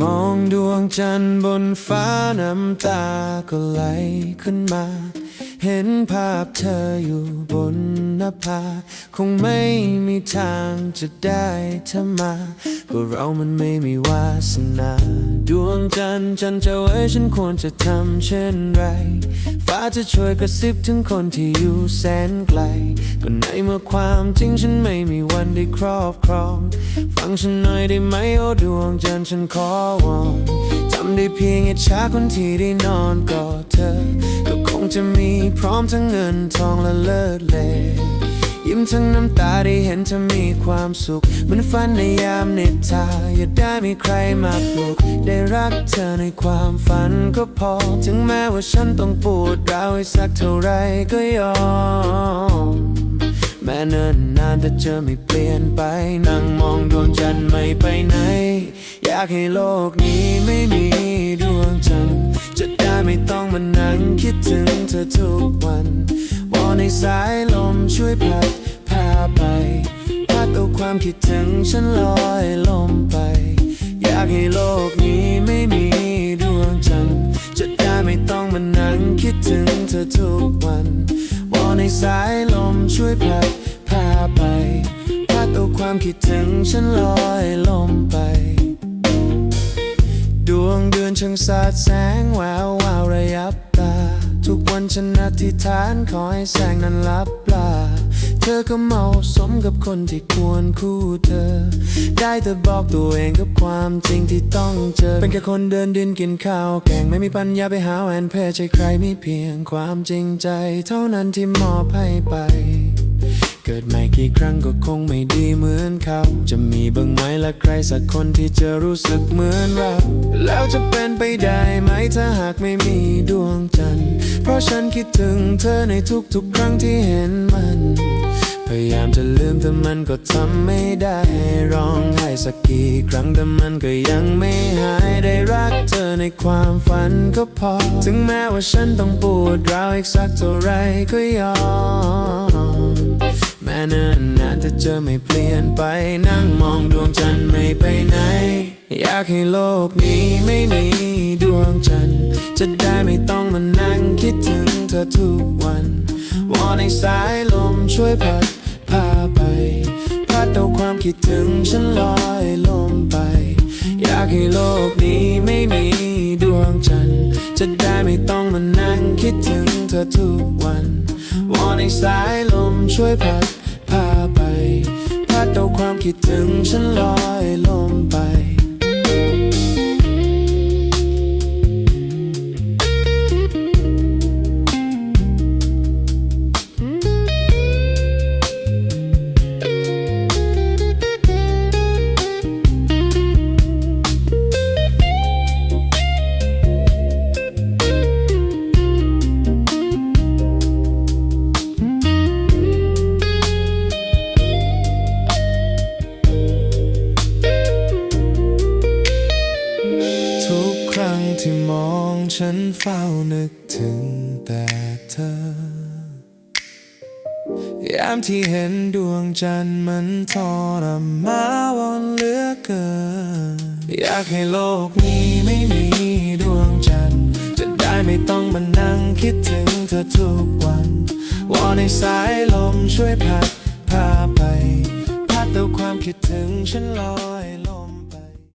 มองดวงจันทร์บนฟ้าน้ำตาก็ไหลขึ้นมา เห็นภาพเธออยู่บนหน้าผาคงไม่มีทางจะได้เธอมาก็เรามันไม่มีวาสนา ดวงจันทร์จันจะไว้ฉันควรจะทำเช่นไร ฟ้าจะช่วยกระซิบถึงคนที่อยู่แสนไกล ก็ในเมื่อความจริงฉันไม่มีวันได้ครอบครอง ฟังฉันหน่อยได้ไหมโอ้ดวงจันทร์ฉันขอวอนจำได้เพียงอิจฉาคนที่ได้นอนกอดเธอ จะมีพร้อมทั้งเงินทองและเลิศเลยิ้มทั้งน้ำตาได้เห็นเธอมีความสุขเหมือนฝันในยามเนตาอย่าได้มีใครมาปลุก ได้รักเธอในความฝันก็พอ ถึงแม้ว่าฉันต้องปวดร้าวให้สักเท่าไรก็ยอม แม้เนิ่นนานแต่เธอไม่เปลี่ยนไป นั่งมองดวงจันทร์ไม่ไปไหน อยากให้โลกนี้ไม่มีดวงจันทร์ คิดถึงเธอทุกวันวอนในสายลมช่วยพัดพาไป พัดเอาความคิดถึงฉันลอยลมไป อยากให้โลกนี้ไม่มีดวงจันทร์จะได้ไม่ต้องมานั่งคิดถึงเธอทุกวันวอนในสายลมช่วยพัดพาไป พัดเอาความคิดถึงฉันลอยลมไปดวงเดือนช่างสาดแสงแวววาวระยับ ทุกวันฉันอธิษฐานขอให้แสงนั้นลับลาเธอก็เมาสมกับคนที่ควรคู่เธอ ได้แต่บอกตัวเองกับความจริงที่ต้องเจอ เป็นแค่คนเดินดินกินข้าวแกงไม่มีปัญญาไปหาแหวนเพชรใจใครมีเพียงความจริงใจ เท่านั้นที่มอบให้ไปเกิดไม่กี่ครั้งก็คงไม่ดีเหมือนเขา จะมีบ้างไหมละใครสักคนที่จะรู้สึกเหมือนเรา แล้วจะเป็นไปได้ ถ้าหากไม่มีดวงจันทร์ เพราะฉันคิดถึงเธอในทุกๆ ครั้งที่เห็นมัน พยายามจะลืมแต่มันก็ทำไม่ได้ร้องไห้สักกี่ครั้งแต่มันก็ยังไม่หายได้รักเธอในความฝันก็พอ ถึงแม้ว่าฉันต้องปวดร้าวอีกสักเท่าไรก็ยอมแม้เนิ่นนานแต่เจอไม่เปลี่ยนไปนั่งมองดวงจันทร์ไม่ไปไหน อยากให้โลกนี้ไม่มีดวงจันทร์ จะได้ไม่ต้องมานั่งคิดถึงเธอทุกวัน วอนในสายลมช่วยพัดพาไป พัดเอาความคิดถึงฉันลอยลมไป อยากให้โลกนี้ไม่มีดวงจันทร์ จะได้ไม่ต้องมานั่งคิดถึงเธอทุกวัน วอนในสายลมช่วยพัดพาไป พัดเอาความคิดถึงฉันลอยลมไป ฉันเฝ้านึกถึงแต่เธอยามที่เห็นดวงจันทร์มันทรมาวอนเหลือเกิน อยากให้โลกนี้ไม่มีดวงจันทร์ จะได้ไม่ต้องมานั่งคิดถึงเธอทุกวัน วอนในสายลมช่วยพัดพาไป พัดเอาความคิดถึงฉันลอยล